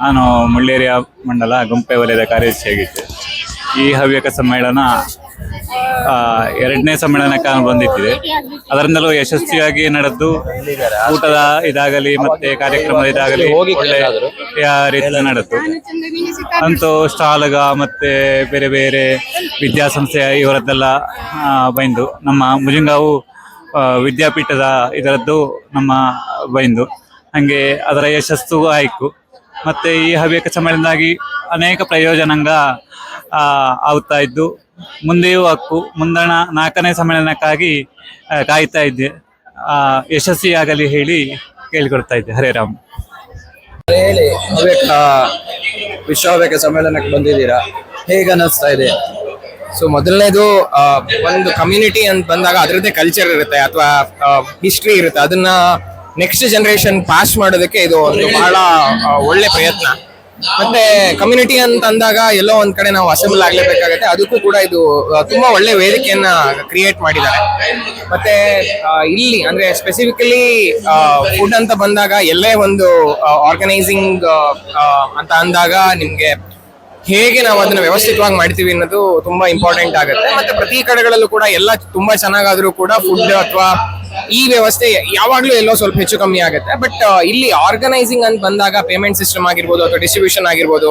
ನಾನು ಮುಳ್ಳೇರಿಯ ಮಂಡಲ ಗುಂಪೆ ವಲಯದ ಕಾರ್ಯದರ್ಶಿಯಾಗಿದ್ದೆ ಈ ಹವ್ಯಕ ಸಮ್ಮೇಳನ ಎರಡನೇ ಸಮ್ಮೇಳನಕ್ಕೆ ನಾನು ಬಂದಿದ್ದೆ ಅದರಿಂದಲೂ ಯಶಸ್ವಿಯಾಗಿ ನಡೆದು ಊಟದ ಇದಾಗಲಿ ಮತ್ತೆ ಕಾರ್ಯಕ್ರಮದ ಇದಾಗಲಿ ಒಳ್ಳೆ ರೀತಿಯಲ್ಲಿ ನಡೆದು ಅಂತೂ ಸ್ಟಾಲ್ಗ ಮತ್ತೆ ಬೇರೆ ಬೇರೆ ವಿದ್ಯಾಸಂಸ್ಥೆಯ ಇವರದ್ದೆಲ್ಲ ಬೈಂದು ನಮ್ಮ ಮುಜುಂಗಾವು ವಿದ್ಯಾಪೀಠದ ಇದರದ್ದು ನಮ್ಮ ಬೈಂದು. ಹಾಗೆ ಅದರ ಯಶಸ್ಸು ಆಯ್ತು ಮತ್ತೆ ಈ ಹವ್ಯಕ ಸಮ್ಮೇಳನದಾಗಿ ಅನೇಕ ಪ್ರಯೋಜನಂಗ ಆಗ್ತಾ ಇದ್ದು, ಮುಂದೆಯೂ ಹಕ್ಕು, ಮುಂದಣ ನಾಲ್ಕನೇ ಸಮ್ಮೇಳನಕ್ಕಾಗಿ ಕಾಯ್ತಾ ಇದ್ದೆ. ಯಶಸ್ವಿಯಾಗಲಿ ಹೇಳಿ ಕೇಳಿಕೊಡ್ತಾ ಇದ್ದೆ. ಹರೇ ರಾಮ್. ಹೇಳಿ, ಹವ್ಯಕ ವಿಶ್ವ ಹವ್ಯಕ ಸಮ್ಮೇಳನಕ್ಕೆ ಬಂದಿದ್ದೀರಾ? ಹೇಗೆ ಅನ್ನಿಸ್ತಾ ಇದೆ? ಸೊ ಮೊದಲನೇದು ಒಂದು ಕಮ್ಯುನಿಟಿ ಅಂತ ಬಂದಾಗ ಅದರದ್ದೇ ಕಲ್ಚರ್ ಇರುತ್ತೆ ಅಥವಾ ಹಿಸ್ಟ್ರಿ ಇರುತ್ತೆ. ಅದನ್ನ ನೆಕ್ಸ್ಟ್ ಜನರೇಷನ್ ಪಾಸ್ ಮಾಡೋದಕ್ಕೆ ಇದು ಒಂದು ಬಹಳ ಒಳ್ಳೆ ಪ್ರಯತ್ನ. ಮತ್ತೆ ಕಮ್ಯುನಿಟಿ ಅಂತ ಅಂದಾಗ ಎಲ್ಲೋ ಒಂದ್ ಕಡೆ ನಾವು ಅಸೆಂಬಲ್ ಆಗ್ಲೇಬೇಕಾಗತ್ತೆ. ಅದಕ್ಕೂ ಕೂಡ ಇದು ತುಂಬಾ ಒಳ್ಳೆ ವೇದಿಕೆಯನ್ನ ಕ್ರಿಯೇಟ್ ಮಾಡಿದ್ದಾರೆ. ಮತ್ತೆ ಇಲ್ಲಿ ಅಂದ್ರೆ ಸ್ಪೆಸಿಫಿಕಲಿ ಫುಡ್ ಅಂತ ಬಂದಾಗ ಎಲ್ಲೇ ಒಂದು ಆರ್ಗನೈಸಿಂಗ್ ಅಂತ ಅಂದಾಗ ನಿಮ್ಗೆ ಹೇಗೆ ನಾವು ಅದನ್ನ ವ್ಯವಸ್ಥಿತವಾಗಿ ಮಾಡ್ತೀವಿ ಅನ್ನೋದು ತುಂಬಾ ಇಂಪಾರ್ಟೆಂಟ್ ಆಗುತ್ತೆ. ಮತ್ತೆ ಪ್ರತಿ ಕಡೆಗಳಲ್ಲೂ ಕೂಡ ಎಲ್ಲ ತುಂಬಾ ಚೆನ್ನಾಗಾದ್ರೂ ಕೂಡ ಫುಡ್ ಅಥವಾ ಈ ವ್ಯವಸ್ಥೆ ಯಾವಾಗ್ಲೂ ಎಲ್ಲೋ ಸ್ವಲ್ಪ ಹೆಚ್ಚು ಕಮ್ಮಿ ಆಗುತ್ತೆ. ಬಟ್ ಇಲ್ಲಿ ಆರ್ಗನೈಸಿಂಗ್ ಅಂತ ಬಂದಾಗ ಪೇಮೆಂಟ್ ಸಿಸ್ಟಮ್ ಆಗಿರ್ಬೋದು ಅಥವಾ ಡಿಸ್ಟ್ರಿಬ್ಯೂಷನ್ ಆಗಿರ್ಬೋದು,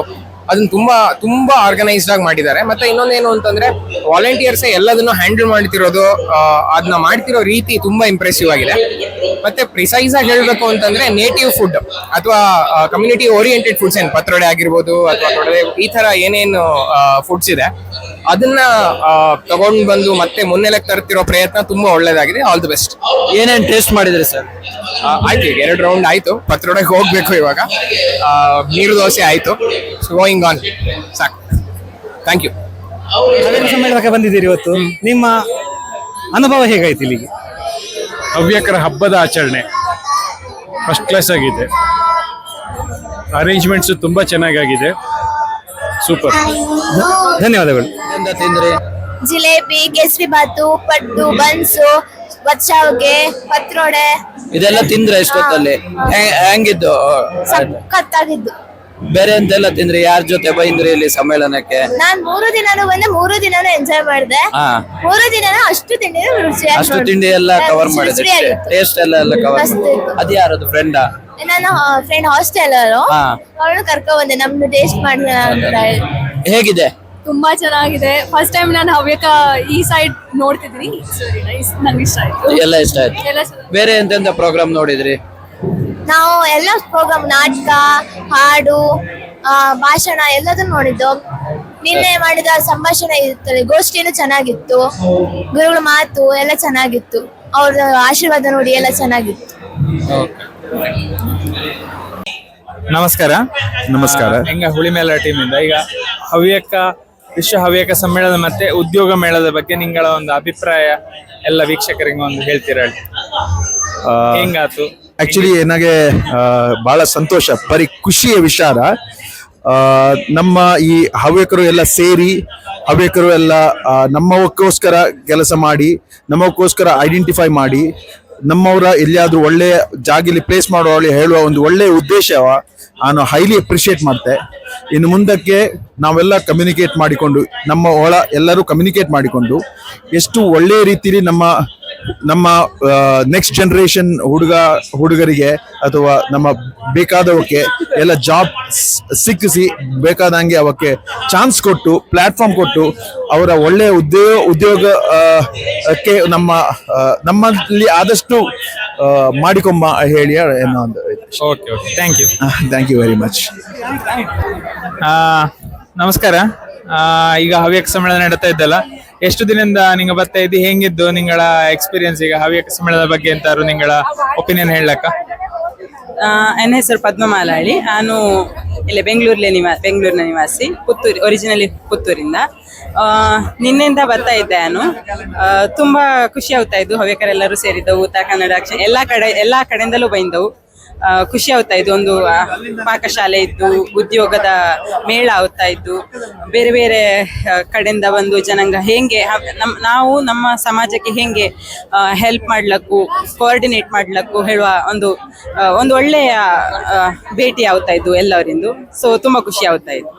ಅದನ್ನ ತುಂಬಾ ತುಂಬಾ ಆರ್ಗನೈಸ್ಡ್ ಆಗಿ ಮಾಡಿದ್ದಾರೆ. ಮತ್ತೆ ಇನ್ನೊಂದೇನು ಅಂತಂದ್ರೆ ವಾಲಂಟಿಯರ್ಸ್ ಎಲ್ಲದನ್ನು ಹ್ಯಾಂಡಲ್ ಮಾಡ್ತಿರೋದು ಅದನ್ನ ಮಾಡ್ತಿರೋ ರೀತಿ ತುಂಬಾ ಇಂಪ್ರೆಸಿವ್ ಆಗಿದೆ. ಮತ್ತೆ ಪ್ರಿಸೈಸ್ ಆಗಿ ಹೇಳಬೇಕು ಅಂತಂದ್ರೆ ನೇಟಿವ್ ಫುಡ್ ಅಥವಾ ಕಮ್ಯುನಿಟಿ ಓರಿಯೆಂಟೆಡ್ ಫುಡ್ಸ್ ಏನು ಪತ್ರೊಡೆ ಆಗಿರ್ಬೋದು ಅಥವಾ ತೊಡೆ ಈ ತರ ಏನೇನು ಫುಡ್ಸ್ ಇದೆ ಅದನ್ನ ತಗೊಂಡು ಬಂದು ಮತ್ತೆ ಮುನ್ನೆಲೆ ತರ್ತಿರೋ ಪ್ರಯತ್ನ ತುಂಬಾ ಒಳ್ಳೇದಾಗಿದೆ. ಆಲ್ ದಿ ಬೆಸ್ಟ್ ಏನೇನು ಟೇಸ್ಟ್ ಮಾಡಿದ್ರಿ ಸರ್ ಆಯ್ತು ಈಗ ಎರಡು ರೌಂಡ್ ಆಯ್ತು. ಪತ್ರೊಡೆಗೆ ಹೋಗ್ಬೇಕು ಇವಾಗ. ನೀರು ದೋಸೆ ಆಯ್ತು. ಗೋಯಿಂಗ್ ಆನ್ ಸಾಕು. ಥ್ಯಾಂಕ್ ಯು ಸಮ್ಮೇಳನಕ್ಕೆ ಬಂದಿದ್ದೀರಿ ಇವತ್ತು. ನಿಮ್ಮ ಅನುಭವ ಹೇಗಾಯ್ತು ಇಲ್ಲಿಗೆ? ಹವ್ಯಕರ ಹಬ್ಬದ ಆಚರಣೆ. ಫಸ್ಟ್ ಕ್ಲಾಸ್ ಆಗಿದೆ. ಅರೇಂಜ್ಮೆಂಟ್ಸ್ ತುಂಬ ಚೆನ್ನಾಗಾಗಿದೆ. ಸೂಪರ್ ಧನ್ಯವಾದಗಳು. ಜಿಲೇಬಿ ಕೇಸರಿ ಬಾತು ಪಟ್ಟು ಬನ್ಸು ಬಚ್ಚಾವ್ಗೆ ಪತ್ರೊಡೆ. ಇದೆಲ್ಲ ತಿಂದ್ರೆ ಎಷ್ಟೊತ್ತಲ್ಲಿ? ಹೆ- ಹೆಂಗಿದ್ದು? ಸಖತ್ತಾಗಿದ್ದು. ಬೇರೆ ಎಂತೆಲ್ಲ ತಿಂದ್ರಿ ಯಾರ ಜೊತೆ ಬೈಂದ್ರಿ ಇಲ್ಲಿ ಸಮ್ಮೇಳನಕ್ಕೆ? ನಾನ್ ಮೂರು ದಿನಾನು ಬಂದೆ ಮೂರು ದಿನಾನು ಎಂಜಾಯ್ ಮಾಡಿದೆ. ಹಾ. ಮೂರು ದಿನಾನು ಅಷ್ಟು ತಿಂಡಿ ಅಷ್ಟು ತಿಂಡಿ ಎಲ್ಲ ಕವರ್ ಮಾಡಿದ್ರಿ? ಟೇಸ್ಟ್ ಎಲ್ಲ ಎಲ್ಲ ಕವರ್. ಅದ್ ಯಾರದು ಫ್ರೆಂಡಾ ನನ್ನ ಫ್ರೆಂಡ್ ಹಾಸ್ಟೆಲ್ ಹಾ. ಅವಳು ಕರ್ಕೊ ಬಂದೆ. ನಮ್ದು ಟೇಸ್ಟ್ ಮಾಡಿದ ಅಂತ ಹೇಳಿ. ಹೇಗಿದೆ? ತುಂಬಾ ಚೆನ್ನಾಗಿದೆ. ಫಸ್ಟ್ ಟೈಮ್ ನಾನು ಹವ್ಯಕ ಈ ಸೈಡ್ ನೋಡ್ತಿದ್ದೀನಿ. ಸರಿ ನೈಸ್ ನಂಗೆ ಇಷ್ಟ ಆಯ್ತು. ಎಲ್ಲ ಇಷ್ಟ ಆಯ್ತು. ಎಲ್ಲ ಬೇರೆ ಎಂತೆಂತ ಪ್ರೋಗ್ರಾಮ್ ನೋಡಿದ್ರಿ? ನಾವು ಎಲ್ಲ ಪ್ರೋಗ್ರಾಮ್ ನಾಟಕ ಹಾಡು ಆ, ಭಾಷಣ ಎಲ್ಲದನ್ನು ನೋಡಿದ್ದು. ನಿನ್ನೆ ಮಾಡಿದ ಸಂಭಾಷಣೆ ಇರ್ತದೆ ಗೋಷ್ಠಿನೂ ಚೆನ್ನಾಗಿತ್ತು. ಗುರುಗಳ ಮಾತು ಎಲ್ಲ ಚೆನ್ನಾಗಿತ್ತು. ಅವ್ರ ಆಶೀರ್ವಾದ ನೋಡಿ ಎಲ್ಲ ಚೆನ್ನಾಗಿತ್ತು. ನಮಸ್ಕಾರ. ನಮಸ್ಕಾರ. ಹುಳಿ ಹೆಂಗ ಟೀಮ್ ಇಂದ ಈಗ ಹವ್ಯಕ ವಿಶ್ವ ಹವ್ಯಕ ಸಮ್ಮೇಳನ ಮತ್ತೆ ಉದ್ಯೋಗ ಮೇಳದ ಬಗ್ಗೆ ನಿಂಗಳ ಒಂದು ಅಭಿಪ್ರಾಯ ಎಲ್ಲ ವೀಕ್ಷಕರಿಗೆ ಒಂದು ಹೇಳ್ತೀರಾ ಹೇಳಿ? ಹೆಂಗಾತು? ಆಕ್ಚುಲಿ ನನಗೆ ಭಾಳ ಸಂತೋಷ ಪರಿ ಖುಷಿಯ ವಿಚಾರ. ನಮ್ಮ ಈ ಹವ್ಯಕರು ಎಲ್ಲ ಸೇರಿ, ಹವ್ಯಕರು ಎಲ್ಲ ನಮ್ಮವಕ್ಕೋಸ್ಕರ ಕೆಲಸ ಮಾಡಿ ನಮ್ಮಕ್ಕೋಸ್ಕರ ಐಡೆಂಟಿಫೈ ಮಾಡಿ, ನಮ್ಮವರ ಎಲ್ಲಿಯಾದರೂ ಒಳ್ಳೆಯ ಜಾಗಲಿ ಪ್ಲೇಸ್ ಮಾಡುವ ಹೇಳುವ ಒಂದು ಒಳ್ಳೆಯ ಉದ್ದೇಶವ, ನಾನು ಹೈಲಿ ಅಪ್ರಿಷಿಯೇಟ್ ಮಾಡ್ತೆ. ಇನ್ನು ಮುಂದಕ್ಕೆ ನಾವೆಲ್ಲ ಕಮ್ಯುನಿಕೇಟ್ ಮಾಡಿಕೊಂಡು, ನಮ್ಮ ಒಳ ಎಲ್ಲರೂ ಕಮ್ಯುನಿಕೇಟ್ ಮಾಡಿಕೊಂಡು, ಎಷ್ಟು ಒಳ್ಳೆಯ ರೀತಿಯಲ್ಲಿ ನಮ್ಮ ನಮ್ಮ ನೆಕ್ಸ್ಟ್ ಜನರೇಷನ್ ಹುಡುಗ ಹುಡುಗರಿಗೆ ಅಥವಾ ನಮ್ಮ ಬೇಕಾದವಕ್ಕೆ ಎಲ್ಲ ಜಾಬ್ ಸಿಕ್ಕಿಸಿ ಬೇಕಾದಂಗೆ ಅವಕ್ಕೆ ಚಾನ್ಸ್ ಕೊಟ್ಟು ಪ್ಲಾಟ್ಫಾರ್ಮ್ ಕೊಟ್ಟು ಅವರ ಒಳ್ಳೆಯ ಉದ್ಯೋಗ ಉದ್ಯೋಗಕ್ಕೆ ನಮ್ಮ ನಮ್ಮಲ್ಲಿ ಆದಷ್ಟು ಮಾಡಿಕೊಂಬ ಹೇಳಿ ಏನೋ ಒಂದು okay okay thank you thank you very much ನಮಸ್ಕಾರ. ಈಗ ಹವ್ಯಕ ಸಮ್ಮೇಳನ ನಡೀತಾ ಇದ್ದಲ್ಲ. ಎಷ್ಟು ದಿನದಿಂದ ನಿಂಗೆ ಬರ್ತಾ ಇದ್ದಿ? ಹೆಂಗಿದ್ದು ನಿಂಗಳ ಎಕ್ಸ್ಪೀರಿಯನ್ಸ್ ಈಗ ಹವ್ಯಕ ಸಮ್ಮೇಳನದ ಬಗ್ಗೆ ಅಂತಾರು ನಿಂಗಳ ಒಪಿನಿಯನ್ ಹೇಳಕ್ಕ? ನನ್ನ ಹೆಸರು ಪದ್ಮಮಾಲಾಳಿ. ನಾನು ಇಲ್ಲೇ ಬೆಂಗಳೂರಲ್ಲಿ ನಿವಾ ಬೆಂಗಳೂರಿನ ನಿವಾಸಿ ಪುತ್ತೂರು ಒರಿಜಿನಲಿ ಪುತ್ತೂರಿಂದ. ಆ, ನಿನ್ನೆಯಿಂದ ಬರ್ತಾ ಇದ್ದೆ ನಾನು. ಆ, ತುಂಬಾ ಖುಷಿ ಆಗ್ತಾ ಇದ್ದು ಹವ್ಯಕರೆಲ್ಲರೂ ಸೇರಿದ್ದವು ಉತ್ತರ ಕನ್ನಡ ಅಕ್ಷ ಎಲ್ಲಾ ಕಡೆ ಎಲ್ಲಾ ಕಡೆಯಿಂದಲೂ ಬೈಂದವು. ಖುಷಿ ಆಗ್ತಾ ಇದ್ದು ಒಂದು ಪಾಕಶಾಲೆ ಇದ್ದು, ಉದ್ಯೋಗದ ಮೇಳ ಆಗ್ತಾ ಇದ್ದು ಬೇರೆ ಬೇರೆ ಕಡೆಯಿಂದ ಬಂದು ಜನಾಂಗ ಹೆಂಗೆ ನಮ್, ನಾವು ನಮ್ಮ ಸಮಾಜಕ್ಕೆ ಹೆಂಗೆ ಹೆಲ್ಪ್ ಮಾಡ್ಲಕ್ಕೂ ಕೋಆರ್ಡಿನೇಟ್ ಮಾಡ್ಲಕ್ಕೂ ಹೇಳುವ ಒಂದು ಒಂದು ಒಳ್ಳೆಯ ಭೇಟಿ ಆಗ್ತಾ ಇದ್ದು ಎಲ್ಲರಿಂದ. ಸೊ ತುಂಬಾ ಖುಷಿ ಆಗ್ತಾ ಇತ್ತು.